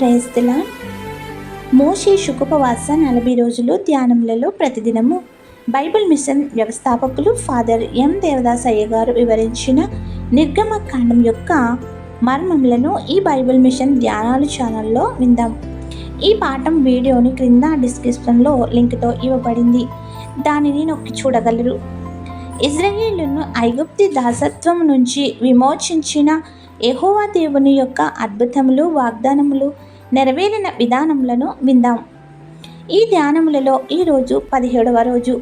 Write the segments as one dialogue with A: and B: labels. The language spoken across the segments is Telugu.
A: ప్రయస్తుల మోషే శుకుపవాస నలభై రోజులు ధ్యానములలో ప్రతిదినము. బైబిల్ మిషన్ వ్యవస్థాపకులు ఫాదర్ ఎం దేవదాస్ అయ్య గారు వివరించిన నిర్గమ కాండం యొక్క మర్మములను ఈ బైబిల్ మిషన్ ధ్యానాలు ఛానల్లో విందాం. ఈ పాఠం వీడియోని క్రింద డిస్క్రిప్షన్లో లింక్తో ఇవ్వబడింది. దానిని నొక్కి చూడగలరు. ఇజ్రాయేలును ఐగుప్తి దాసత్వం నుంచి విమోచించిన యహోవా దేవుని యొక్క అద్భుతములు వాగ్దానములు నెరవేరిన విధానములను విందాం. ఈ ధ్యానములలో ఈరోజు పదిహేడవ రోజు.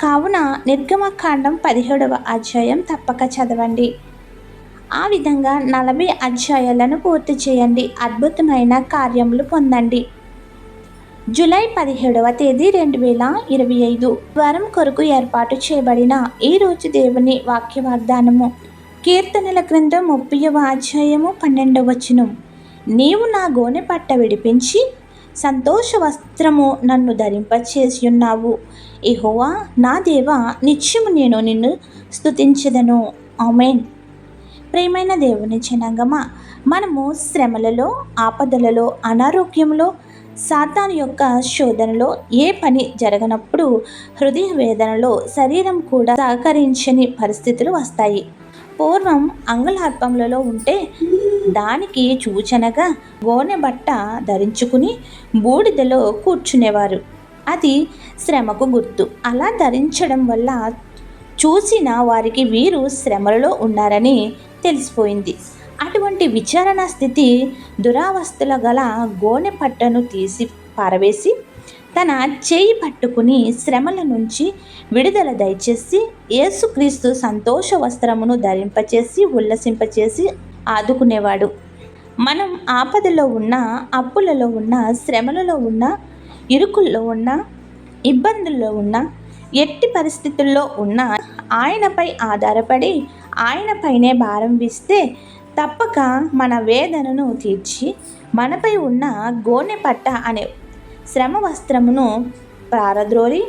A: కావున నిర్గమకాండం పదిహేడవ అధ్యాయం తప్పక చదవండి. ఆ విధంగా నలభై అధ్యాయాలను పూర్తి చేయండి. అద్భుతమైన కార్యములు పొందండి. జూలై పదిహేడవ తేదీ రెండు వేల ఇరవై ఐదు. వారం కొరకు ఏర్పాటు చేయబడిన ఈ రోజు దేవుని వాక్య వాగ్దానము కీర్తనల గ్రంథం ముప్పైవ అధ్యాయము పన్నెండవ వచనం. నీవు నా గోనె పట్ట విడిపించి సంతోష వస్త్రము నన్ను ధరింపచేసి ఉన్నావు ఇహోవా నా దేవ నిత్యము నేను నిన్ను స్తుతించదను. ఆమెన్. ప్రియమైన దేవుని జనాంగమా మనము శ్రమలలో ఆపదలలో అనారోగ్యంలో సాతాను యొక్క శోధనలో ఏ పని జరగనప్పుడు హృదయ వేదనలో శరీరం కూడా సహకరించని పరిస్థితులు వస్తాయి. పూర్వం అంగళార్పములలో ఉంటే దానికి సూచనగా గోనె బట్ట ధరించుకుని బూడిదలో కూర్చునేవారు. అది శ్రమకు గుర్తు. అలా ధరించడం వల్ల చూసిన వారికి వీరు శ్రమలలో ఉన్నారని తెలిసిపోయింది. అటువంటి విచారణ స్థితి దురావస్థల గల గోనె పట్టను తీసి పారవేసి తన చేయి పట్టుకుని శ్రమల నుంచి విడుదల దయచేసి యేసుక్రీస్తు సంతోష వస్త్రమును ధరింపచేసి ఉల్లసింపచేసి ఆదుకునేవాడు. మనం ఆపదలో ఉన్న అప్పులలో ఉన్న శ్రమలలో ఉన్న ఇరుకుల్లో ఉన్న ఇబ్బందుల్లో ఉన్న ఎట్టి పరిస్థితుల్లో ఉన్న ఆయనపై ఆధారపడి ఆయనపైనే భారం వేస్తే తప్పక మన వేదనను తీర్చి మనపై ఉన్న గోనె పట్ట అనే శ్రమ వస్త్రమును పారద్రోలి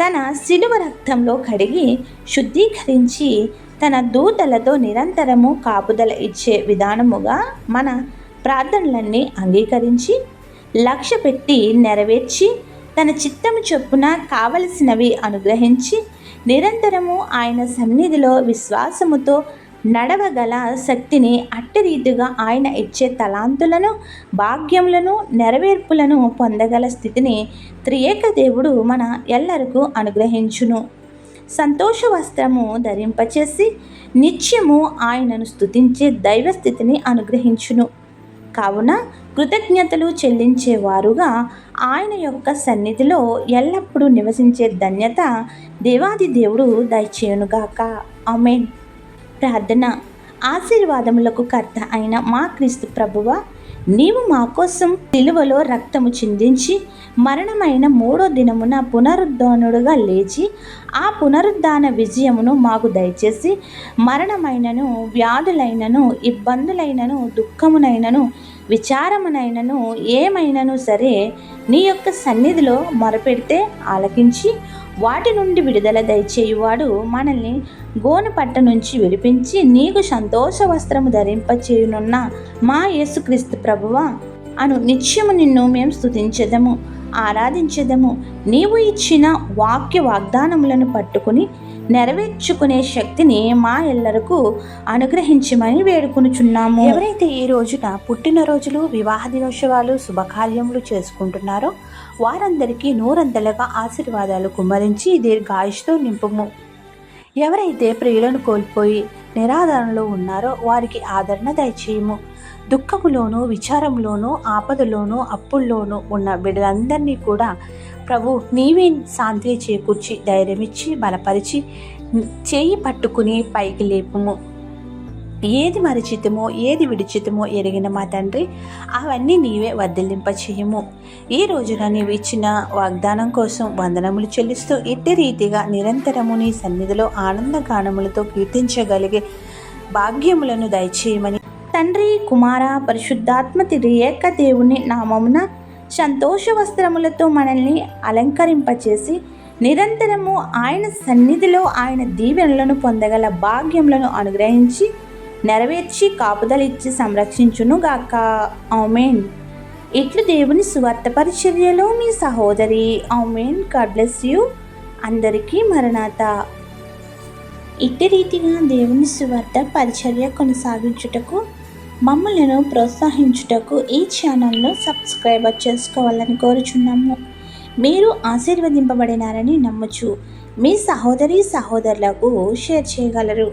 A: తన సిలువ రక్తంలో కడిగి శుద్ధీకరించి తన దూతలతో నిరంతరము కాపుదల ఇచ్చే విధానముగా మన ప్రార్థనలన్నీ అంగీకరించి లక్ష్య పెట్టి నెరవేర్చి తన చిత్తము చొప్పున కావలసినవి అనుగ్రహించి నిరంతరము ఆయన సన్నిధిలో విశ్వాసముతో నడవగల శక్తిని అట్టరీతిగా ఆయన ఇచ్చే తలాంతులను భాగ్యములను నెరవేర్పులను పొందగల స్థితిని త్రియేక దేవుడు మన ఎల్లరకు అనుగ్రహించును. సంతోష వస్త్రము ధరింపచేసి నిత్యము ఆయనను స్తుతించే దైవస్థితిని అనుగ్రహించును. కావున కృతజ్ఞతలు చెల్లించేవారుగా ఆయన యొక్క సన్నిధిలో ఎల్లప్పుడూ నివసించే ధన్యత దేవాది దేవుడు దయచేయునుగాక. ఆమెన్. ప్రార్థన. ఆశీర్వాదములకు కర్త అయిన మా క్రీస్తు ప్రభువ నీవు మా కోసం సిలువలో రక్తము చిందించి మరణమైన మూడో దినమున పునరుద్ధానుడుగా లేచి ఆ పునరుద్ధాన విజయమును మాకు దయచేసి మరణమైనను వ్యాధులైనను ఇబ్బందులైనను దుఃఖమునైనను విచారమునైనను ఏమైనను సరే నీ యొక్క సన్నిధిలో మొరపెడితే ఆలకించి వాటి నుండి విడుదల దయచేయువాడు మనల్ని గోనె పట్ట నుంచి విడిపించి నీకు సంతోష వస్త్రము ధరింపచేయునున్న మా యేసుక్రీస్తు ప్రభువా అను నిత్యము నిన్ను మేము స్థుతించదము ఆరాధించదము. నీవు ఇచ్చిన వాక్య వాగ్దానములను పట్టుకుని నెరవేర్చుకునే శక్తిని మా ఎల్లరకు అనుగ్రహించమని వేడుకొనుచున్నాము. ఎవరైతే ఈ రోజున పుట్టినరోజులు వివాహ దినోత్సవాలు శుభకార్యములు చేసుకుంటున్నారో వారందరికీ నూరంతలుగా ఆశీర్వాదాలు కుమ్మరించి దీర్ఘాయుష్తో నింపుము. ఎవరైతే ప్రియులను కోల్పోయి నిరాధారణలో ఉన్నారో వారికి ఆదరణ దయచేయము. దుఃఖములోను విచారంలోను ఆపదలోను అప్పుల్లోనూ ఉన్న బిడ్డలందరినీ కూడా ప్రభు నీవే శాంతి చేకూర్చి ధైర్యమిచ్చి బలపరిచి చేయి పట్టుకుని పైకి లేపుము. ఏది మరిచితమో ఏది విడిచితమో ఎరిగిన మా తండ్రి అవన్నీ నీవే వర్ధిల్లింప చేయము ఈ రోజున నీవు ఇచ్చిన వాగ్దానం కోసం వందనములు చెల్లిస్తూ ఇట్టి రీతిగా నిరంతరము నీ సన్నిధిలో ఆనంద గానములతో కీర్తించగలిగే భాగ్యములను దయచేయమని. తండ్రి కుమార పరిశుద్ధాత్మ తిరియేక దేవుని నామమున సంతోష వస్త్రములతో మనల్ని అలంకరింపచేసి నిరంతరము ఆయన సన్నిధిలో ఆయన దీవెనలను పొందగల భాగ్యములను అనుగ్రహించి నెరవేర్చి కాపుదలిచ్చి సంరక్షించును గాక ఆమెన్. ఇట్లు దేవుని సువార్త పరిచర్యలో మీ సహోదరి ఔమేన్ గాడ్ బ్లెస్ యూ. అందరికీ మరణాత. ఇట్టి రీతిగా దేవుని సువార్త పరిచర్య కొనసాగించుటకు మమ్మలను ప్రోత్సహించుటకు ఈ ఛానల్ను సబ్స్క్రైబర్ చేసుకోవాలని కోరుచున్నాము. మీరు ఆశీర్వదింపబడినారని నమ్మచ్చు మీ సహోదరి సహోదరులకు షేర్ చేయగలరు.